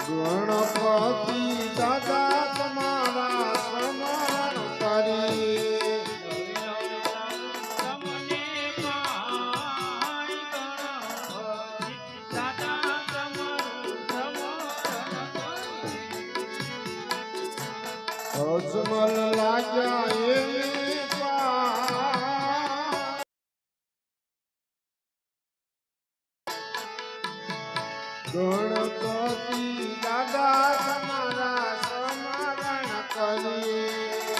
ગણપતિ દાદા તમારા. અજમલ લાગ્યા એની ગણપતિ દાદા તમારા સ્મરણ કરીએ.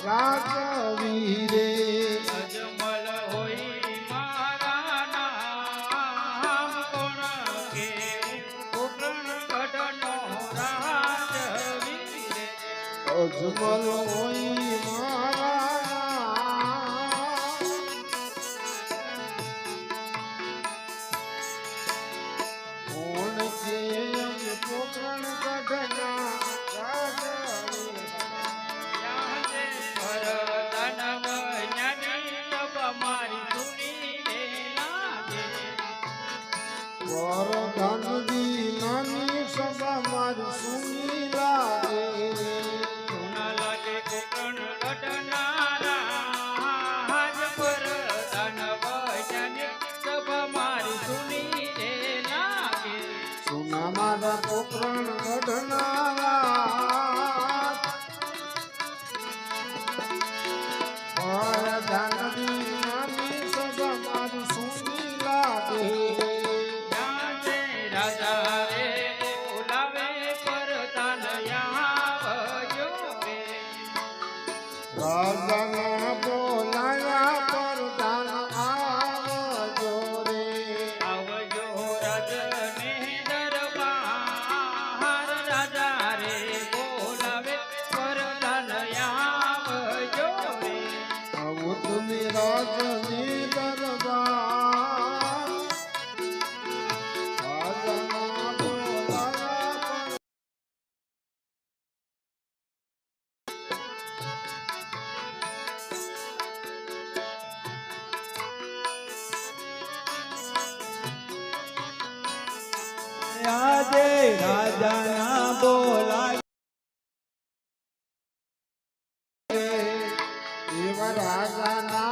ગઢના રાજવીરે. અજમલ હોય મારા નામ કોણ કે કોકણ ગઢનો રાજવીર. અજમલ હોય મારા નાની મારી કોકણ ભરતન જ્ઞાની તપ મારી સુની મારા પોકરણ ગઢનારા આજે રાજાના બોલા એવા રાજાના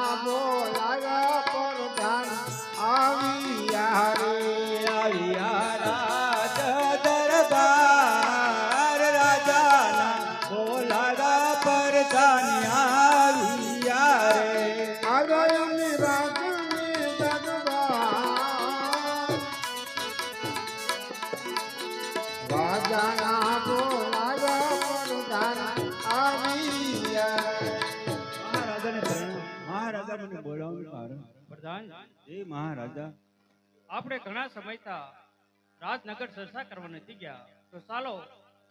મને બોલાવવાનું કારણ. પ્રધાન એ મહારાજા. આપણે ઘણા સમયતા રાજનગર સરસા કરવા નથી ગયા. તો ચાલો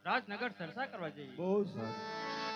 રાજનગર સરસા કરવા જઈએ. બહુ સારું.